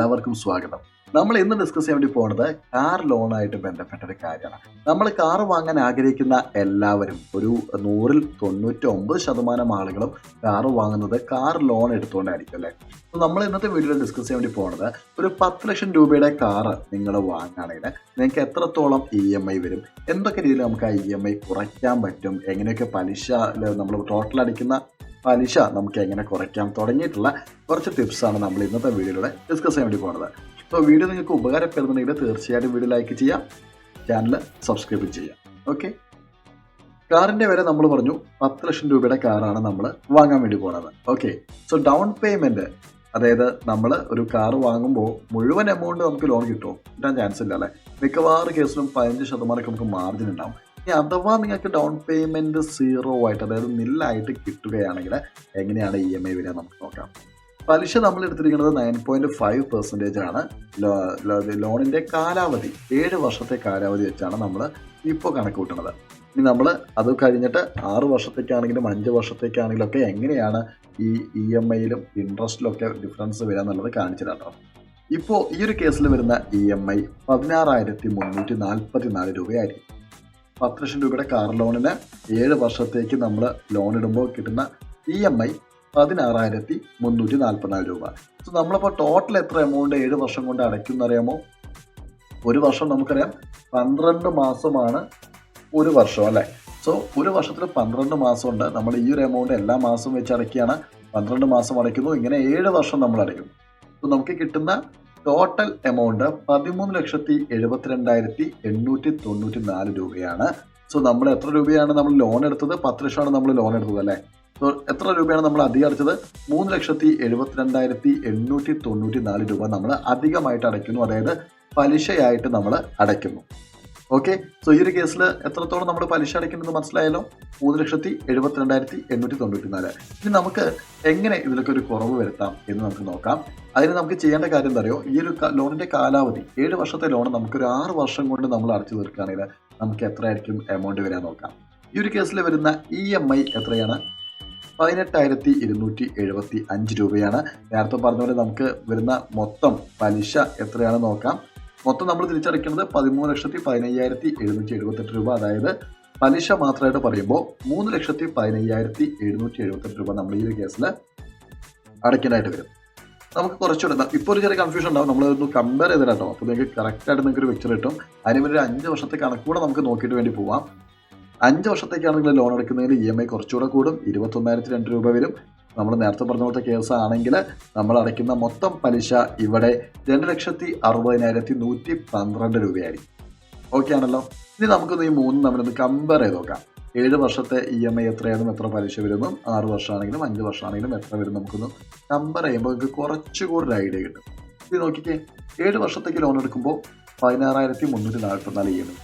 എല്ലാവർക്കും സ്വാഗതം. നമ്മൾ ഇന്ന് ഡിസ്കസ് ചെയ്യാൻ വേണ്ടി പോകുന്നത് കാർ ലോണായിട്ട് ബന്ധപ്പെട്ട ഒരു കാര്യമാണ്. നമ്മൾ കാർ വാങ്ങാൻ ആഗ്രഹിക്കുന്ന എല്ലാവരും ഒരു നൂറിൽ തൊണ്ണൂറ്റി ഒമ്പത് ശതമാനം ആളുകളും കാർ വാങ്ങുന്നത് കാർ ലോൺ എടുത്തുകൊണ്ടായിരിക്കും അല്ലേ? നമ്മൾ ഇന്നത്തെ വീഡിയോയിൽ ഡിസ്കസ് ചെയ്യാൻ വേണ്ടി പോകുന്നത് ഒരു പത്ത് ലക്ഷം രൂപയുടെ കാറ് നിങ്ങൾ വാങ്ങുകയാണെങ്കിൽ നിങ്ങൾക്ക് എത്രത്തോളം ഇ എം ഐ വരും? എന്തൊക്കെ രീതിയിൽ നമുക്ക് ആ ഇ എം ഐ കുറയ്ക്കാൻ പറ്റും? എങ്ങനെയൊക്കെ പലിശ നമ്മൾ ടോട്ടൽ അടിക്കുന്ന പലിശ നമുക്ക് എങ്ങനെ കുറയ്ക്കാം തുടങ്ങിയിട്ടുള്ള കുറച്ച് ടിപ്സാണ് നമ്മൾ ഇന്നത്തെ വീഡിയോയിലൂടെ ഡിസ്കസ് ചെയ്യാൻ വേണ്ടി പോകുന്നത്. അപ്പോൾ വീഡിയോ നിങ്ങൾക്ക് ഉപകാരപ്പെടുന്നുണ്ടെങ്കിൽ തീർച്ചയായിട്ടും വീഡിയോ ലൈക്ക് ചെയ്യാം ചാനൽ സബ്സ്ക്രൈബ് ചെയ്യാം ഓക്കെ കാറിന്റെ വരെ നമ്മൾ പറഞ്ഞു പത്ത് ലക്ഷം രൂപയുടെ കാറാണ് നമ്മൾ വാങ്ങാൻ വേണ്ടി പോകുന്നത്. ഓക്കെ സോ ഡൗൺ പേയ്മെന്റ് അതായത് നമ്മൾ ഒരു കാർ വാങ്ങുമ്പോൾ മുഴുവൻ എമൗണ്ട് നമുക്ക് ലോൺ കിട്ടുമോ കിട്ടാൻ ചാൻസ് ഇല്ല അല്ലേ? മിക്കവാറും കേസിലും പതിനഞ്ച് ശതമാനമൊക്കെ നമുക്ക് മാർജിൻ ഉണ്ടാവും. ഇനി അഥവാ നിങ്ങൾക്ക് ഡൗൺ പേയ്മെന്റ് സീറോ ആയിട്ട് അതായത് നില്ലായിട്ട് കിട്ടുകയാണെങ്കിൽ എങ്ങനെയാണ് ഇ എം ഐ വരിക നമുക്ക് നോക്കാം. പലിശ നമ്മൾ എടുത്തിരിക്കുന്നത് നയൻ പോയിന്റ് ഫൈവ് പെർസെന്റേജ് ആണ്. ലോണിന്റെ കാലാവധി ഏഴ് വർഷത്തെ കാലാവധി വെച്ചാണ് നമ്മൾ ഇപ്പോൾ കണക്ക് കൂട്ടുന്നത് ഇനി നമ്മൾ അത് കഴിഞ്ഞിട്ട് ആറ് വർഷത്തേക്കാണെങ്കിലും അഞ്ച് വർഷത്തേക്കാണെങ്കിലും ഒക്കെ എങ്ങനെയാണ് ഈ ഇ എം ഐയിലും ഇൻട്രസ്റ്റിലൊക്കെ ഡിഫറൻസ് വരിക എന്നുള്ളത് കാണിച്ചു ഇപ്പോൾ ഈ ഒരു കേസിൽ വരുന്ന ഇ എം ഐ പതിനാറായിരത്തി മുന്നൂറ്റി നാൽപ്പത്തി നാല് രൂപയായിരിക്കും. പത്ത് ലക്ഷം രൂപയുടെ കാർ ലോണിന് ഏഴ് വർഷത്തേക്ക് നമ്മൾ ലോൺ ഇടുമ്പോൾ കിട്ടുന്ന ഇ എം ഐ പതിനാറായിരത്തി മുന്നൂറ്റി നാൽപ്പത്തിനാല് രൂപ. സോ നമ്മളിപ്പോൾ ടോട്ടൽ എത്ര എമൗണ്ട് ഏഴ് വർഷം കൊണ്ട് അടയ്ക്കും അറിയാമോ ഒരു വർഷം നമുക്കറിയാം. പന്ത്രണ്ട് മാസമാണ് ഒരു വർഷം അല്ലേ? സോ ഒരു വർഷത്തിൽ പന്ത്രണ്ട് മാസമുണ്ട് നമ്മൾ ഈ ഒരു എമൗണ്ട് എല്ലാ മാസവും വെച്ച് അടയ്ക്കുകയാണ്. പന്ത്രണ്ട് മാസം അടയ്ക്കുന്നു. ഇങ്ങനെ ഏഴ് വർഷം നമ്മൾ അടയ്ക്കും സോ നമുക്ക് കിട്ടുന്ന ടോട്ടൽ എമൗണ്ട് പതിമൂന്ന് ലക്ഷത്തി എഴുപത്തിരണ്ടായിരത്തി എണ്ണൂറ്റി തൊണ്ണൂറ്റി നാല് രൂപയാണ്. സോ നമ്മൾ എത്ര രൂപയാണ് നമ്മൾ ലോൺ എടുത്തത്? പത്ത് ലക്ഷമാണ് നമ്മൾ ലോൺ എടുത്തത് അല്ലേ? സോ എത്ര രൂപയാണ് നമ്മൾ അധികം അടച്ചത് മൂന്ന് ലക്ഷത്തി എഴുപത്തിരണ്ടായിരത്തി എണ്ണൂറ്റി തൊണ്ണൂറ്റി നാല് രൂപ നമ്മൾ അധികമായിട്ട് അടയ്ക്കുന്നു. അതായത് പലിശയായിട്ട് നമ്മൾ അടയ്ക്കുന്നു. ഓക്കെ സോ ഈ ഒരു കേസിൽ എത്രത്തോളം നമ്മൾ പലിശ അടയ്ക്കുന്നത് മനസ്സിലായാലോ മൂന്ന് ലക്ഷത്തി എഴുപത്തിരണ്ടായിരത്തി എണ്ണൂറ്റി തൊണ്ണൂറ്റി നാല് ഇനി നമുക്ക് എങ്ങനെ ഇതിലൊക്കെ ഒരു കുറവ് വരുത്താം എന്ന് നമുക്ക് നോക്കാം. അതിന് നമുക്ക് ചെയ്യേണ്ട കാര്യം എന്താ അറിയോ? ഈ ഒരു ലോണിന്റെ കാലാവധി ഏഴ് വർഷത്തെ ലോൺ നമുക്കൊരു ആറ് വർഷം കൊണ്ട് നമ്മൾ അടച്ചു തീർക്കുകയാണെങ്കിൽ നമുക്ക് എത്രയായിരിക്കും എമൗണ്ട് വരാൻ നോക്കാം. ഈ ഒരു കേസിൽ വരുന്ന ഇ എം ഐ എത്രയാണ്? പതിനെട്ടായിരത്തി ഇരുന്നൂറ്റി എഴുപത്തി അഞ്ച് രൂപയാണ്. നേരത്തെ പറഞ്ഞ പോലെ നമുക്ക് വരുന്ന മൊത്തം പലിശ എത്രയാണെന്ന് നോക്കാം. മൊത്തം നമ്മൾ തിരിച്ചടയ്ക്കുന്നത് പതിമൂന്ന് ലക്ഷത്തി പതിനയ്യായിരത്തി എഴുന്നൂറ്റി എഴുപത്തെട്ട് രൂപ. അതായത് പലിശ മാത്രമായിട്ട് പറയുമ്പോൾ മൂന്ന് ലക്ഷത്തി പതിനയ്യായിരത്തി എഴുന്നൂറ്റി എഴുപത്തെട്ട് രൂപ നമ്മൾ ഈ ഒരു കേസിൽ അടയ്ക്കാനായിട്ട് വരും. നമുക്ക് കുറച്ചുകൂടെ ഇപ്പോൾ ഒരു ചെറിയ കൺഫ്യൂഷൻ ഉണ്ടാവും. നമ്മളൊന്ന് കമ്പയർ ചെയ്തിട്ടോ അപ്പോൾ നിങ്ങൾക്ക് കറക്റ്റായിട്ട് നിങ്ങൾക്ക് ഒരു പിക്ചർ കിട്ടും. അതിന് ഒരു അഞ്ച് വർഷത്തെ കണക്കൂടെ നമുക്ക് നോക്കിയിട്ട് വേണ്ടി പോവാം. അഞ്ച് വർഷത്തേക്കാണെങ്കിൽ ലോൺ എടുക്കുന്നതിൽ ഇ എം ഐ കുറച്ചുകൂടെ കൂടും. ഇരുപത്തൊന്നായിരത്തി രണ്ട് രൂപ വരും. നമ്മൾ നേരത്തെ പറഞ്ഞ പോലത്തെ കേസ് ആണെങ്കിൽ നമ്മൾ അടയ്ക്കുന്ന മൊത്തം പലിശ ഇവിടെ രണ്ട് ലക്ഷത്തി അറുപതിനായിരത്തി നൂറ്റി പന്ത്രണ്ട് രൂപയായിരിക്കും. ഓക്കെ ആണല്ലോ? ഇനി നമുക്കൊന്ന് ഈ മൂന്നും തമ്മിലൊന്ന് കമ്പയർ ചെയ്ത് നോക്കാം. ഏഴ് വർഷത്തെ ഇ എം ഐ എത്രയാണെന്നും എത്ര പലിശ വരുന്നു? ആറ് വർഷമാണെങ്കിലും അഞ്ച് വർഷമാണെങ്കിലും എത്ര വരും നമുക്കൊന്ന് കമ്പയർ ചെയ്യുമ്പോൾ നമുക്ക് കുറച്ചുകൂടി ഒരു ഐഡിയ കിട്ടും. ഇത് നോക്കിക്കേ ഏഴ് വർഷത്തേക്ക് ലോൺ എടുക്കുമ്പോൾ പതിനാറായിരത്തി മുന്നൂറ്റി നാൽപ്പത്തിനാല് ഇ എം ഐ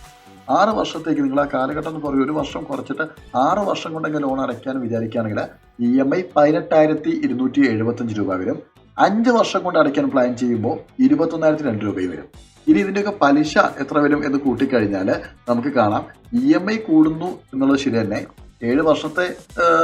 ആറ് വർഷത്തേക്ക് നിങ്ങൾ ആ കാലഘട്ടം എന്ന് പറയും ഒരു വർഷം കുറച്ചിട്ട് ആറ് വർഷം കൊണ്ടെങ്കിൽ ലോൺ അടയ്ക്കാൻ വിചാരിക്കുകയാണെങ്കിൽ ഇ എം ഐ പതിനെട്ടായിരത്തി ഇരുന്നൂറ്റി എഴുപത്തഞ്ച് രൂപ വരും. അഞ്ച് വർഷം കൊണ്ട് അടയ്ക്കാൻ പ്ലാൻ ചെയ്യുമ്പോൾ ഇരുപത്തൊന്നായിരത്തി രണ്ട് രൂപയും വരും. ഇനി ഇതിന്റെയൊക്കെ പലിശ എത്ര വരും എന്ന് കൂട്ടിക്കഴിഞ്ഞാൽ നമുക്ക് കാണാം. ഇ എം ഐ കൂടുന്നു എന്നുള്ളത് ശരി തന്നെ. ഏഴ് വർഷത്തെ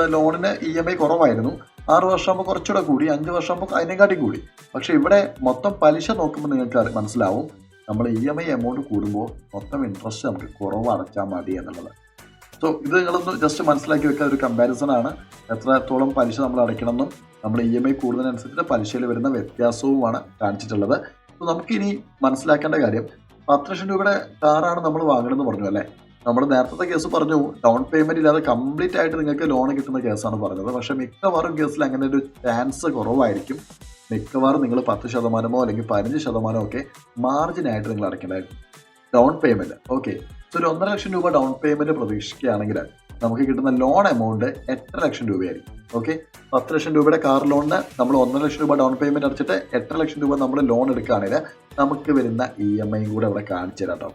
ലോണിന് ഇ എം ഐ കുറവായിരുന്നു. ആറ് വർഷമാകുമ്പോൾ കുറച്ചുകൂടെ കൂടി അഞ്ച് വർഷമാകുമ്പോൾ അതിനെക്കാട്ടി കൂടി. പക്ഷേ ഇവിടെ മൊത്തം പലിശ നോക്കുമ്പോൾ നിങ്ങൾക്ക് മനസ്സിലാവും. നമ്മൾ ഇ എം ഐ എമൗണ്ട് കൂടുമ്പോൾ മൊത്തം ഇൻട്രസ്റ്റ് നമുക്ക് കുറവ് അടച്ചാൽ മതി എന്നുള്ളത്. സോ ഇത് നിങ്ങളൊന്ന് ജസ്റ്റ് മനസ്സിലാക്കി വെക്കാൻ ഒരു കമ്പാരിസൺ ആണ്. എത്രത്തോളം പലിശ നമ്മൾ അടയ്ക്കണമെന്നും നമ്മൾ ഇ എം ഐ കൂടുന്നതിനനുസരിച്ച് പലിശയിൽ വരുന്ന വ്യത്യാസവുമാണ് കാണിച്ചിട്ടുള്ളത്. അപ്പോൾ നമുക്കിനി മനസ്സിലാക്കേണ്ട കാര്യം പത്ത് ലക്ഷം രൂപയുടെ കാറാണ് നമ്മൾ വാങ്ങണമെന്ന് പറഞ്ഞു അല്ലേ? നമ്മൾ നേരത്തെ കേസ് പറഞ്ഞു ഡൗൺ പേയ്മെന്റ് ഇല്ലാതെ കംപ്ലീറ്റ് ആയിട്ട് നിങ്ങൾക്ക് ലോൺ കിട്ടുന്ന കേസാണ് പറഞ്ഞത്. പക്ഷേ മിക്കവാറും കേസിൽ അങ്ങനെ ഒരു ചാൻസ് കുറവായിരിക്കും. മിക്കവാറും നിങ്ങൾ പത്ത് ശതമാനമോ അല്ലെങ്കിൽ പതിനഞ്ച് ശതമാനമോ ഒക്കെ മാർജിനായിട്ട് നിങ്ങൾ അടയ്ക്കേണ്ടതായിരിക്കും ഡൗൺ പേയ്മെന്റ് ഓക്കെ സോ ഒരു ഒന്നര ലക്ഷം രൂപ ഡൗൺ പേയ്മെന്റ് പ്രതീക്ഷിക്കുകയാണെങ്കിൽ നമുക്ക് കിട്ടുന്ന ലോൺ എമൗണ്ട് എട്ടര ലക്ഷം രൂപയായിരിക്കും. ഓക്കെ പത്ത് ലക്ഷം രൂപയുടെ കാർ ലോണിന് നമ്മൾ ഒന്നര ലക്ഷം രൂപ ഡൗൺ പേയ്മെന്റ് അടച്ചിട്ട് എട്ടര ലക്ഷം രൂപ നമ്മൾ ലോൺ എടുക്കുകയാണെങ്കിൽ നമുക്ക് വരുന്ന ഇ എം ഐയും കൂടെ അവിടെ കാണിച്ചു തരാം കേട്ടോ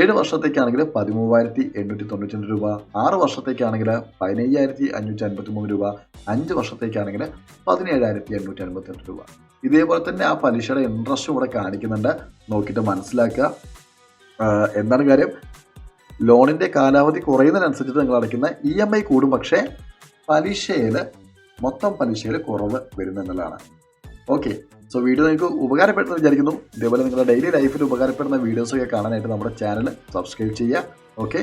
ഏഴ് വർഷത്തേക്കാണെങ്കിൽ പതിമൂവായിരത്തി എണ്ണൂറ്റി തൊണ്ണൂറ്റി രണ്ട് രൂപ. ആറ് വർഷത്തേക്കാണെങ്കിൽ പതിനയ്യായിരത്തി അഞ്ഞൂറ്റി അൻപത്തി മൂന്ന് രൂപ. അഞ്ച് വർഷത്തേക്കാണെങ്കിൽ പതിനേഴായിരത്തി എണ്ണൂറ്റി അൻപത്തെട്ട് രൂപ. ഇതേപോലെ തന്നെ ആ പലിശയുടെ ഇൻട്രസ്റ്റ് ഇവിടെ കാണിക്കുന്നുണ്ട്. നോക്കിയിട്ട് മനസ്സിലാക്കുക. എന്താണ് കാര്യം? ലോണിന്റെ കാലാവധി കുറയുന്നതിനനുസരിച്ച് നിങ്ങൾ അടയ്ക്കുന്ന ഇ എം ഐ കൂടും. പക്ഷേ പലിശയിൽ മൊത്തം പലിശയിൽ കുറവ് വരുമെന്നുള്ളതാണ് ഓക്കെ. സോ വീഡിയോ നിങ്ങൾക്ക് ഉപകാരപ്പെട്ടെന്ന് വിചാരിക്കുന്നു. ഇതേപോലെ നിങ്ങളുടെ ഡെയിലി ലൈഫിൽ ഉപകാരപ്പെടുന്ന വീഡിയോസൊക്കെ കാണാനായിട്ട് നമ്മുടെ ചാനൽ സബ്സ്ക്രൈബ് ചെയ്യുക. ഓക്കെ.